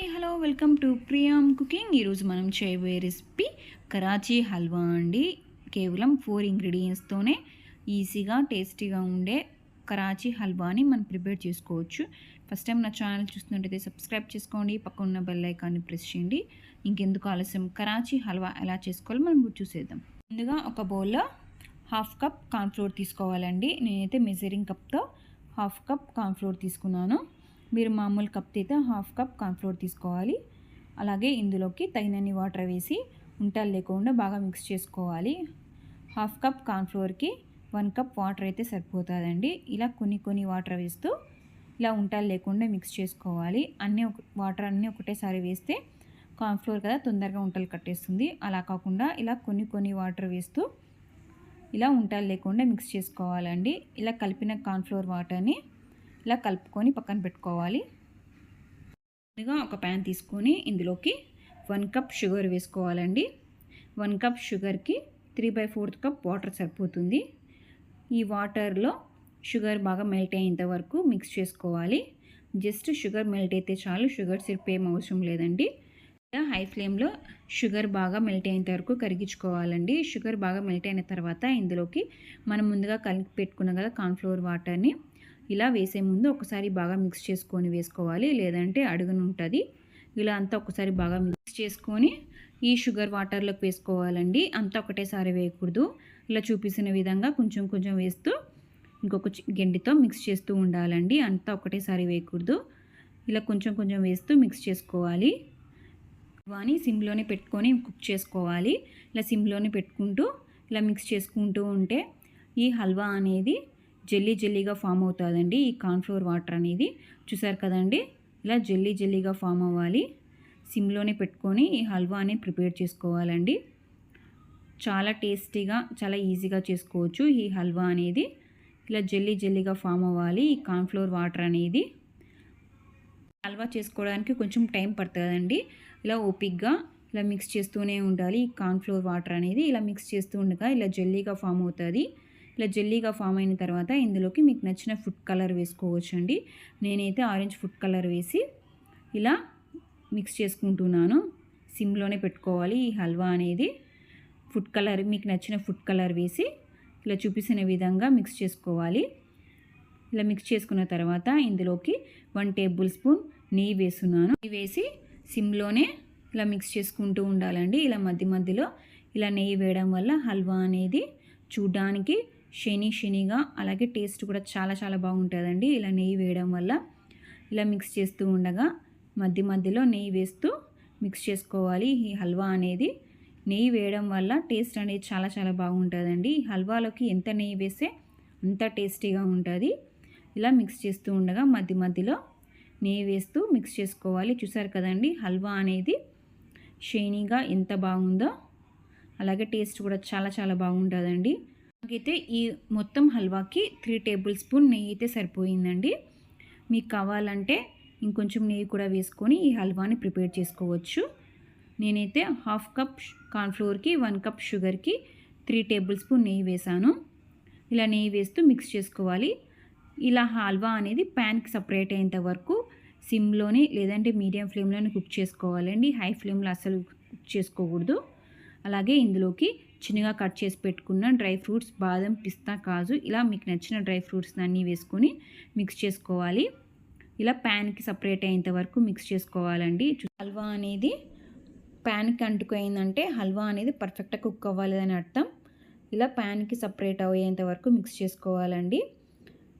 Hi hello welcome to Priyam cooking. ఈరోజు మనం చేయబోయే రెసిపీ కరాచీ హల్వా అండి. కేవలం ఫోర్ ఇంగ్రీడియంట్స్తోనే ఈజీగా టేస్టీగా ఉండే కరాచీ హల్వాని మనం ప్రిపేర్ చేసుకోవచ్చు. ఫస్ట్ టైం నా ఛానల్ చూస్తున్నట్టయితే సబ్స్క్రైబ్ చేసుకోండి. పక్కన ఉన్న బెల్ ఐకాన్ని ప్రెస్ చేయండి. ఇంకెందుకు ఆలస్యం? కరాచీ హల్వా ఎలా చేసుకోవాలో మనం చూసేద్దాం. ముందుగా ఒక బౌల్లో హాఫ్ కప్ కార్న్ఫ్లోర్ తీసుకోవాలండి. నేనైతే మెజరింగ్ కప్తో హాఫ్ కప్ కార్న్ఫ్లోర్ తీసుకున్నాను. మీరు మామూలు కప్ అయితే హాఫ్ కప్ కార్న్ఫ్లోర్ తీసుకోవాలి. అలాగే ఇందులోకి తగినన్ని వాటర్ వేసి ఉంటలు లేకుండా బాగా మిక్స్ చేసుకోవాలి. హాఫ్ కప్ కార్న్ఫ్లోర్కి వన్ కప్ వాటర్ అయితే సరిపోతుందండి. ఇలా కొన్ని కొన్ని వాటర్ వేస్తూ ఇలా ఉంటలు లేకుండా మిక్స్ చేసుకోవాలి. అన్నీ ఒక వాటర్ అన్నీ ఒకటేసారి వేస్తే కార్న్ఫ్లోర్ కదా తొందరగా ఉంటలు కట్టేస్తుంది. అలా కాకుండా ఇలా కొన్ని కొన్ని వాటర్ వేస్తూ ఇలా ఉంటలు లేకుండా మిక్స్ చేసుకోవాలండి. ఇలా కలిపిన కార్న్ఫ్లోర్ వాటర్ని ఇలా కలుపుకొని పక్కన పెట్టుకోవాలి. ముందుగా ఒక ప్యాన్ తీసుకొని ఇందులోకి వన్ కప్ షుగర్ వేసుకోవాలండి. వన్ కప్ షుగర్కి three by fourth cup water సరిపోతుంది. ఈ వాటర్లో షుగర్ బాగా మెల్ట్ అయ్యేంత వరకు మిక్స్ చేసుకోవాలి. జస్ట్ షుగర్ మెల్ట్ అయితే చాలు షుగర్ సిర్ప్ ఏం అవసరం లేదండి. హై ఫ్లేమ్లో షుగర్ బాగా మెల్ట్ అయ్యేంత వరకు కరిగించుకోవాలండి. షుగర్ బాగా మెల్ట్ అయిన తర్వాత ఇందులోకి మనం ముందుగా కలిపి పెట్టుకున్నాం కదా కార్న్ఫ్లోర్ వాటర్ని. ఇలా వేసే ముందు ఒకసారి బాగా మిక్స్ చేసుకొని వేసుకోవాలి. లేదంటే అడుగును ఉంటుంది. ఇలా అంతా ఒకసారి బాగా మిక్స్ చేసుకొని ఈ షుగర్ వాటర్లోకి వేసుకోవాలండి. అంతా ఒకటేసారి వేయకూడదు. ఇలా చూపించిన విధంగా కొంచెం కొంచెం వేస్తూ ఇంకొక గెండితో మిక్స్ చేస్తూ ఉండాలండి. అంతా ఒకటేసారి వేయకూడదు. ఇలా కొంచెం కొంచెం వేస్తూ మిక్స్ చేసుకోవాలి. వాని సిమ్లోనే పెట్టుకొని కుక్ చేసుకోవాలి. ఇలా సిమ్లోనే పెట్టుకుంటూ ఇలా మిక్స్ చేసుకుంటూ ఉంటే ఈ హల్వా అనేది జల్లీ జెల్లీగా ఫామ్ అవుతుందండి ఈ కార్న్ఫ్లోర్ వాటర్ అనేది. చూసారు కదండి? ఇలా జెల్లీ జెల్లీగా ఫామ్ అవ్వాలి. సిమ్లోనే పెట్టుకొని ఈ హల్వా అనేది ప్రిపేర్ చేసుకోవాలండి. చాలా టేస్టీగా చాలా ఈజీగా చేసుకోవచ్చు ఈ హల్వా అనేది. ఇలా జెల్లీ జెల్లీగా ఫామ్ అవ్వాలి ఈ కార్న్ఫ్లోర్ వాటర్ అనేది. హల్వా చేసుకోవడానికి కొంచెం టైం పడుతుందండి. ఇలా ఓపిక్గా ఇలా మిక్స్ చేస్తూనే ఉండాలి ఈ కార్న్ఫ్లోర్ వాటర్ అనేది. ఇలా మిక్స్ చేస్తూ ఉండగా ఇలా జల్లీగా ఫామ్ అవుతుంది. ఇలా జెల్లీగా ఫామ్ అయిన తర్వాత ఇందులోకి మీకు నచ్చిన ఫుడ్ కలర్ వేసుకోవచ్చు అండి నేనైతే ఆరెంజ్ ఫుడ్ కలర్ వేసి ఇలా మిక్స్ చేసుకుంటున్నాను. సిమ్లోనే పెట్టుకోవాలి. ఈ హల్వా అనేది ఫుడ్ కలర్ మీకు నచ్చిన ఫుడ్ కలర్ వేసి ఇలా చూపిస్తున్న విధంగా మిక్స్ చేసుకోవాలి. ఇలా మిక్స్ చేసుకున్న తర్వాత ఇందులోకి వన్ టేబుల్ స్పూన్ నెయ్యి వేస్తున్నాను. నెయ్యి వేసి సిమ్లోనే ఇలా మిక్స్ చేసుకుంటూ ఉండాలండి. ఇలా మధ్య మధ్యలో ఇలా నెయ్యి వేయడం వల్ల హల్వా అనేది చూడ్డానికి షెనీ శనిగా అలాగే టేస్ట్ కూడా చాలా చాలా బాగుంటుందండి. ఇలా నెయ్యి వేయడం వల్ల ఇలా మిక్స్ చేస్తూ ఉండగా మధ్య మధ్యలో నెయ్యి వేస్తూ మిక్స్ చేసుకోవాలి. ఈ హల్వా అనేది నెయ్యి వేయడం వల్ల టేస్ట్ అనేది చాలా చాలా బాగుంటుందండి. హల్వాలోకి ఎంత నెయ్యి వేస్తే అంత టేస్టీగా ఉంటుంది. ఇలా మిక్స్ చేస్తూ ఉండగా మధ్య మధ్యలో నెయ్యి వేస్తూ మిక్స్ చేసుకోవాలి. చూసారు కదండి హల్వా అనేది షైనీగా ఎంత బాగుందో అలాగే టేస్ట్ కూడా చాలా చాలా బాగుంటుందండి. నాకైతే ఈ మొత్తం హల్వాకి త్రీ టేబుల్ స్పూన్ నెయ్యి అయితే సరిపోయిందండి. మీకు కావాలంటే ఇంకొంచెం నెయ్యి కూడా వేసుకొని ఈ హల్వాని ప్రిపేర్ చేసుకోవచ్చు. నేనైతే హాఫ్ కప్ కార్న్ఫ్లోర్కి వన్ కప్ షుగర్కి త్రీ టేబుల్ స్పూన్ నెయ్యి వేసాను ఇలా నెయ్యి వేస్తూ మిక్స్ చేసుకోవాలి. ఇలా హల్వా అనేది ప్యాన్కి సపరేట్ అయ్యేంత వరకు సిమ్లోనే లేదంటే మీడియం ఫ్లేమ్లోనే కుక్ చేసుకోవాలండి. హై ఫ్లేమ్లో అసలు కుక్ చేసుకోకూడదు. అలాగే ఇందులోకి చిన్నగా కట్ చేసి పెట్టుకున్న డ్రై ఫ్రూట్స్ బాదం పిస్తా కాజు ఇలా మీకు నచ్చిన డ్రై ఫ్రూట్స్ అన్నీ వేసుకొని మిక్స్ చేసుకోవాలి. ఇలా ప్యాన్కి సపరేట్ అయ్యేంత వరకు మిక్స్ చేసుకోవాలండి. హల్వా అనేది ప్యాన్కి అంటుకోయిందంటే హల్వా అనేది పర్ఫెక్ట్గా కుక్ అవ్వాలి అని అర్థం. ఇలా ప్యాన్కి సపరేట్ అయ్యేంత వరకు మిక్స్ చేసుకోవాలండి.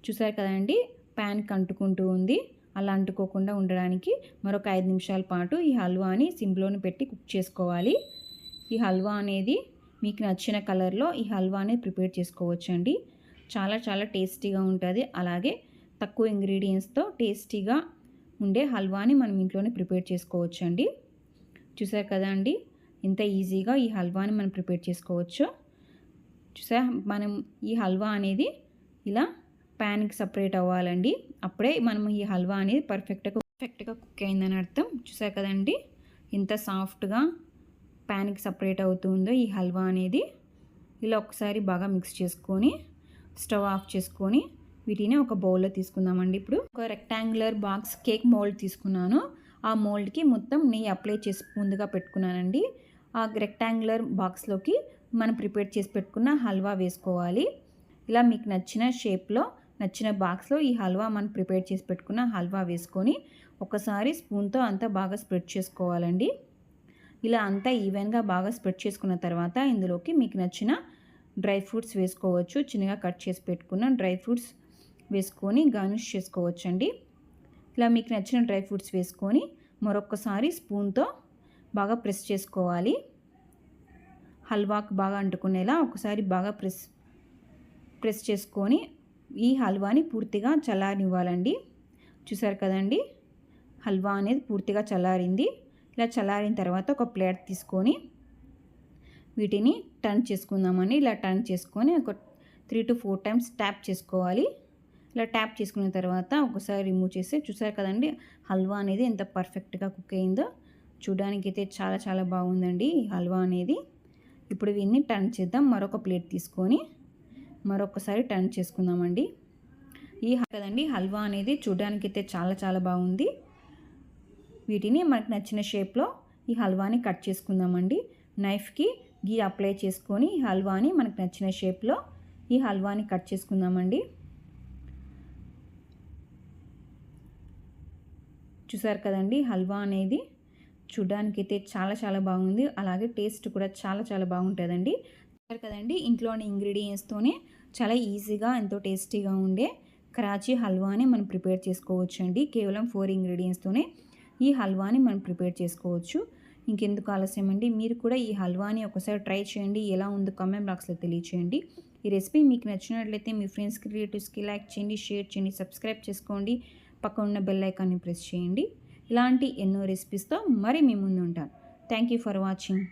చూసారు కదండి ప్యాన్కి అంటుకుంటూ ఉంది. అలా అంటుకోకుండా ఉండడానికి మరొక ఐదు నిమిషాల పాటు ఈ హల్వాని సింప్లోని పెట్టి కుక్ చేసుకోవాలి. ఈ హల్వా అనేది మీకు నచ్చిన కలర్లో ఈ హల్వాని ప్రిపేర్ చేసుకోవచ్చండి. చాలా చాలా టేస్టీగా ఉంటుంది. అలాగే తక్కువ ఇంగ్రీడియంట్స్తో టేస్టీగా ఉండే హల్వాని మనం ఇంట్లోనే ప్రిపేర్ చేసుకోవచ్చండి. చూసారు కదా అండి? ఇంత ఈజీగా ఈ హల్వాని మనం ప్రిపేర్ చేసుకోవచ్చు. చూసా మనం ఈ హల్వా అనేది ఇలా ప్యాన్కి సపరేట్ అవ్వాలండి. అప్పుడే మనం ఈ హల్వా అనేది పర్ఫెక్ట్గా పర్ఫెక్ట్గా కుక్ అయిందని అర్థం. చూసారు కదండి ఇంత సాఫ్ట్గా ప్యాన్కి సపరేట్ అవుతుందో ఈ హల్వా అనేది ఇలా ఒకసారి బాగా మిక్స్ చేసుకొని స్టవ్ ఆఫ్ చేసుకొని వీటిని ఒక బౌల్లో తీసుకుందామండి. ఇప్పుడు ఒక రెక్టాంగులర్ బాక్స్ కేక్ మోల్డ్ తీసుకున్నాను. ఆ మోల్డ్కి మొత్తం నెయ్యి అప్లై చేసి ముందుగా పెట్టుకున్నానండి. ఆ రెక్టాంగులర్ బాక్స్లోకి మనం ప్రిపేర్ చేసి పెట్టుకున్న హల్వా వేసుకోవాలి. ఇలా మీకు నచ్చిన షేప్లో నచ్చిన బాక్స్లో ఈ హల్వా మనం ప్రిపేర్ చేసి పెట్టుకున్న హల్వా వేసుకొని ఒకసారి స్పూన్తో అంతా బాగా స్ప్రెడ్ చేసుకోవాలండి. ఇలా అంతా ఈవెన్గా బాగా స్ప్రెడ్ చేసుకున్న తర్వాత ఇందులోకి మీకు నచ్చిన డ్రై ఫ్రూట్స్ వేసుకోవచ్చు. చిన్నగా కట్ చేసి పెట్టుకున్న డ్రై ఫ్రూట్స్ వేసుకొని గార్నిష్ చేసుకోవచ్చు అండి ఇలా మీకు నచ్చిన డ్రై ఫ్రూట్స్ వేసుకొని మరొకసారి స్పూన్తో బాగా ప్రెస్ చేసుకోవాలి. హల్వాకు బాగా అంటుకునేలా ఒకసారి బాగా ప్రెస్ ప్రెస్ చేసుకొని ఈ హల్వాని పూర్తిగా చల్లారనివ్వాలండి. చూసారు కదండి? హల్వా అనేది పూర్తిగా చల్లారింది. ఇలా చల్లారిన తర్వాత ఒక ప్లేట్ తీసుకొని వీటిని టర్న్ చేసుకుందామని ఇలా టర్న్ చేసుకొని ఒక three two four times tap చేసుకోవాలి. ఇలా ట్యాప్ చేసుకున్న తర్వాత ఒకసారి రిమూవ్ చేసి చూసారు కదండి హల్వా అనేది ఎంత పర్ఫెక్ట్గా కుక్ అయిందో. చూడడానికి అయితే చాలా చాలా బాగుందండి హల్వా అనేది. ఇప్పుడు వీన్ని టర్న్ చేద్దాం. మరొక ప్లేట్ తీసుకొని మరొకసారి టర్న్ చేసుకుందామండి. ఈ కదండి హల్వా అనేది చూడడానికి అయితే చాలా చాలా బాగుంది. వీటిని మనకు నచ్చిన షేప్లో ఈ హల్వాని కట్ చేసుకుందామండి. నైఫ్కి గీ అప్లై చేసుకొని ఈ హల్వాని మనకు నచ్చిన షేప్లో ఈ హల్వాని కట్ చేసుకుందామండి. చూసారు కదండి హల్వా అనేది చూడడానికి అయితే చాలా చాలా బాగుంది. అలాగే టేస్ట్ కూడా చాలా చాలా బాగుంటుందండి. చూసారు కదండి ఇంట్లోని ఇంగ్రీడియంట్స్తోనే చాలా ఈజీగా ఎంతో టేస్టీగా ఉండే కరాచీ హల్వాని మనం ప్రిపేర్ చేసుకోవచ్చండి. కేవలం ఫోర్ ఇంగ్రీడియంట్స్తోనే ఈ హల్వాని మనం ప్రిపేర్ చేసుకోవచ్చు. ఇంకెందుకు ఆలస్యం అండి మీరు కూడా ఈ హల్వాని ఒకసారి ట్రై చేయండి. ఎలా ఉందో కమెంట్ బాక్స్లో తెలియచేయండి. ఈ రెసిపీ మీకు నచ్చినట్లయితే మీ ఫ్రెండ్స్కి రిలేటివ్స్కి లైక్ చేయండి షేర్ చేయండి సబ్స్క్రైబ్ చేసుకోండి. పక్కన ఉన్న బెల్ ఐకాన్ని ప్రెస్ చేయండి. ఇలాంటి ఎన్నో రెసిపీస్తో మరి మీ ముందు ఉంటాను థ్యాంక్ యూ ఫర్ వాచింగ్